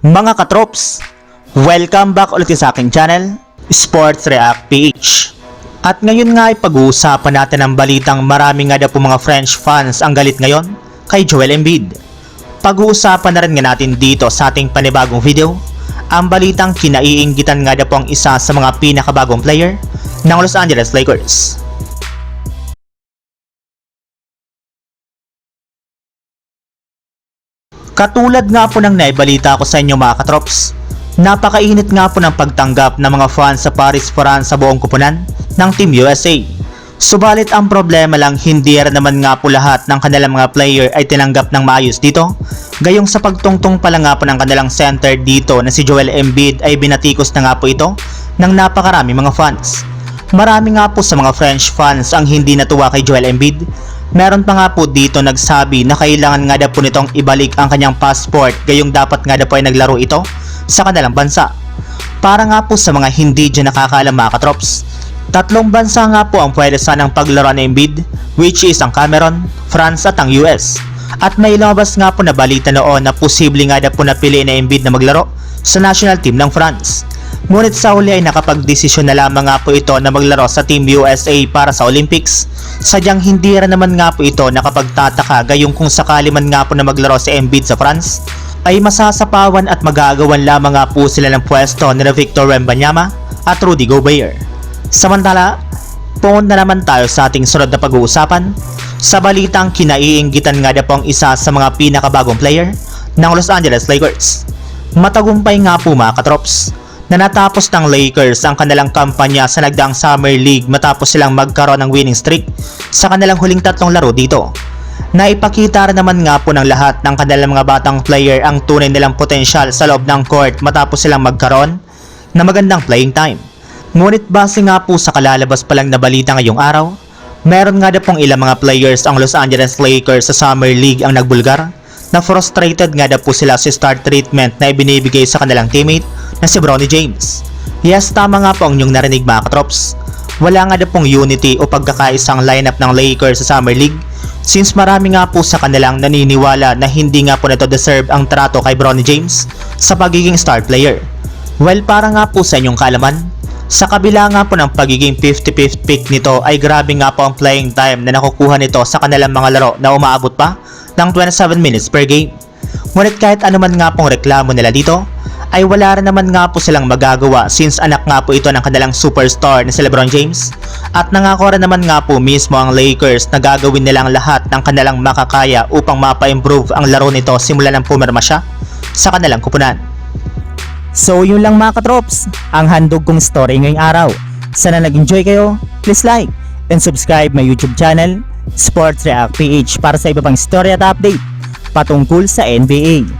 Mga katrops, welcome back ulit sa aking channel, Sports React PH. At ngayon nga ay pag-uusapan natin ang balitang marami nga daw po mga French fans ang galit ngayon kay Joel Embiid. Pag-uusapan na rin nga natin dito sa ating panibagong video, ang balitang kinaiinggitan nga daw po ang isa sa mga pinakabagong player ng Los Angeles Lakers. Katulad nga po ng naibalita ko sa inyo mga katrops, napakainit nga po ng pagtanggap ng mga fans sa Paris, France sa buong kupunan ng Team USA. Subalit ang problema lang hindi rin naman nga po lahat ng kanilang mga player ay tinanggap ng maayos dito. Gayong sa pagtungtong pala nga po ng kanilang center dito na si Joel Embiid ay binatikos na nga po ito ng napakarami mga fans. Marami nga po sa mga French fans ang hindi natuwa kay Joel Embiid Meron pa nga po dito nagsabi na kailangan nga daw po nitong ibalik ang kanyang passport gayong dapat nga daw po ay naglaro ito sa kanilang bansa. Para nga po sa mga hindi dyan nakakaalam mga katrops, tatlong bansa nga po ang pwede sanang paglaro ni Embiid which is ang Cameron, France at ang US. At may lumabas nga po na balita noon na posible nga daw po napili ni Embiid na maglaro sa national team ng France. Ngunit sa huli ay nakapagdesisyon na lamang nga po ito na maglaro sa Team USA para sa Olympics. Sadyang hindi rin naman nga po ito nakapagtataka gayong kung sakali man nga po na maglaro si Embiid sa France ay masasapawan at magagawan lamang nga po sila ng pwesto ni Victor Wembanyama at Rudy Gobert. Samantala, punta na naman tayo sa ating sunod na pag-uusapan sa balitang kinaiinggitan nga na po ang isa sa mga pinakabagong player ng Los Angeles Lakers. Matagumpay nga po mga katrops na natapos ng Lakers ang kanilang kampanya sa nagdaang Summer League matapos silang magkaroon ng winning streak sa kanilang huling tatlong laro dito. Naipakita naman nga po ng lahat ng kanilang mga batang player ang tunay nilang potensyal sa loob ng court matapos silang magkaroon na magandang playing time. Ngunit base nga po sa kalalabas pa lang na balita ngayong araw, meron nga na pong ilang mga players ang Los Angeles Lakers sa Summer League ang nagbulgar na frustrated nga na po sila sa start treatment na ibinibigay sa kanilang teammate na si Bronny James. Yes, tama nga po ang inyong narinig mga katrops. Wala nga na pong unity o pagkakaisang lineup ng Lakers sa Summer League since marami nga po sa kanilang naniniwala na hindi nga po nito deserve ang trato kay Bronny James sa pagiging star player. Well, para nga po sa inyong kalaman, sa kabila nga po ng pagiging 50-50 pick nito ay grabe nga po ang playing time na nakukuha nito sa kanilang mga laro na umaabot pa ng 27 minutes per game. Ngunit kahit anuman nga pong reklamo nila dito, ay wala rin naman nga po silang magagawa since anak nga po ito ng kanilang superstar na si Lebron James at nangako rin naman nga po mismo ang Lakers na gagawin nilang lahat ng kanilang makakaya upang mapa-improve ang laro nito simula nang pumirma siya sa kanilang kupunan. So yun lang mga katrops, ang handog kong story ngayong araw. Sana nag-enjoy kayo, please like and subscribe my YouTube channel, Sports React PH para sa iba pang story at update patungkol sa NBA.